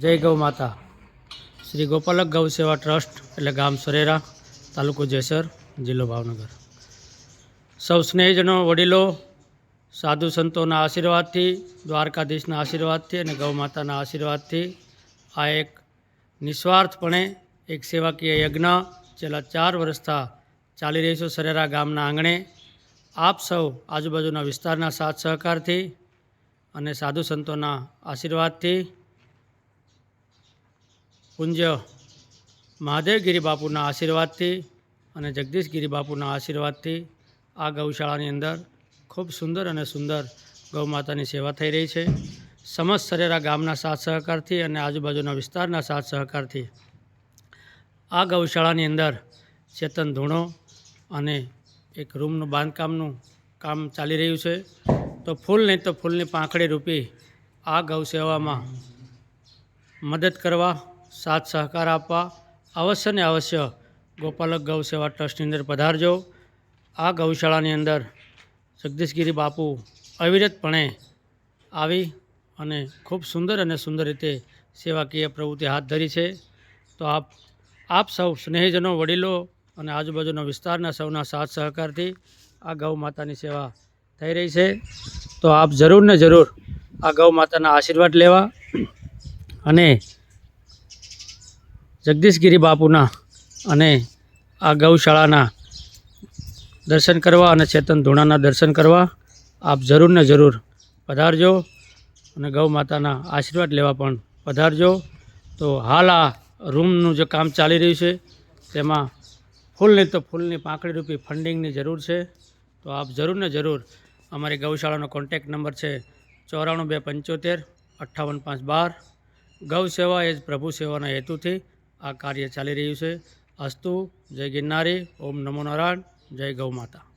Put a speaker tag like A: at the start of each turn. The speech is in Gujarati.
A: જય ગૌ માતા. શ્રી ગોપાલક ગૌ સેવા ટ્રસ્ટ એટલે ગામ સરેરા, તાલુકો જેસર, જિલ્લો ભાવનગર. સૌ સ્નેહીજનો વડીલો, સાધુ સંતોના આશીર્વાદથી, દ્વારકાધીશના આશીર્વાદથી અને ગૌ માતાના આશીર્વાદથી આ એક નિસ્વાર્થપણે એક સેવાકીય યજ્ઞ છેલ્લા ચાર વર્ષથી ચાલી રહીશું સરેરા ગામના આંગણે. આપ સૌ આજુબાજુના વિસ્તારના સાથ સહકારથી અને સાધુ સંતોના આશીર્વાદથી પૂજ્ય મહાદેવગીરી બાપુના આશીર્વાદથી અને જગદીશગીરી બાપુના આશીર્વાદથી આ ગૌશાળાની અંદર ખૂબ સુંદર અને સુંદર ગૌ માતાની સેવા થઈ રહી છે. સમસ્ત સરેરા ગામના સાથ સહકારથી અને આજુબાજુના વિસ્તારના સાથ સહકારથી આ ગૌશાળાની અંદર ચેતન ધૂણો અને એક રૂમનું બાંધકામનું કામ ચાલી રહ્યું છે. તો ફૂલ નહીં તો ફૂલની પાંખડી રૂપી આ ગૌ સેવામાં મદદ કરવા સાથ સહકાર આપવા અવશ્ય ને અવશ્ય ગોપાલક ગૌ સેવા ટ્રસ્ટની અંદર પધારજો આ ગૌશાળાની અંદર જગદીશગીરી બાપુ અવિરતપણે આવી અને ખૂબ સુંદર અને સુંદર રીતે સેવાકીય પ્રવૃત્તિ હાથ ધરી છે. તો આપ આપ સૌ સ્નેહીજનો, વડીલો અને આજુબાજુના વિસ્તારના સૌના સાથ સહકારથી આ ગૌ માતાની સેવા થઈ રહી છે. તો આપ જરૂર ને જરૂર આ ગૌ માતાના આશીર્વાદ લેવા અને જગદીશગીરી બાપુના અને આ ગૌશાળાના દર્શન કરવા અને ચેતન ધૂણાના દર્શન કરવા આપ જરૂર ને જરૂર પધારજો અને ગૌ માતાના આશીર્વાદ લેવા પણ પધારજો. તો હાલ આ રૂમનું જે કામ ચાલી રહ્યું છે, તેમાં ફૂલની તો ફૂલની પાંખડી રૂપી ફંડિંગની જરૂર છે. તો આપ જરૂર ને જરૂર અમારી ગૌશાળાનો કોન્ટેક્ટ નંબર છે ચોરાણું બે પંચોતેર અઠ્ઠાવન પાંચ બાર. ગૌ સેવા એ જ પ્રભુ સેવાના હેતુથી આ કાર્ય ચાલી રહ્યું છે. અસ્તુ જય ગિરનારી ઓમ નમો નારાયણ જય ગૌ માતા.